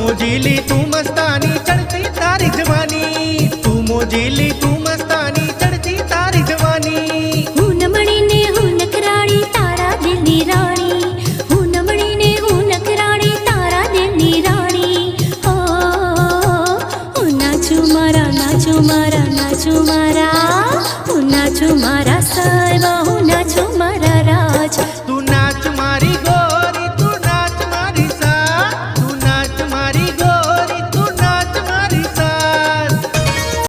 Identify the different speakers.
Speaker 1: મોજીલી તું મસ્તાની ચડતી તારી જવાની. તું મોજીલી તું મસ્તાની ચડતી તારી જવાની.
Speaker 2: હું નમણી ને હું નખરાણી તારા દિલની રાણી. હું નમણી ને હું નખરાણી તારા દિલની રાણી. ઓ, હું નાચું મારા નાચું મારા નાચું મારા. હું નાચું મારા સા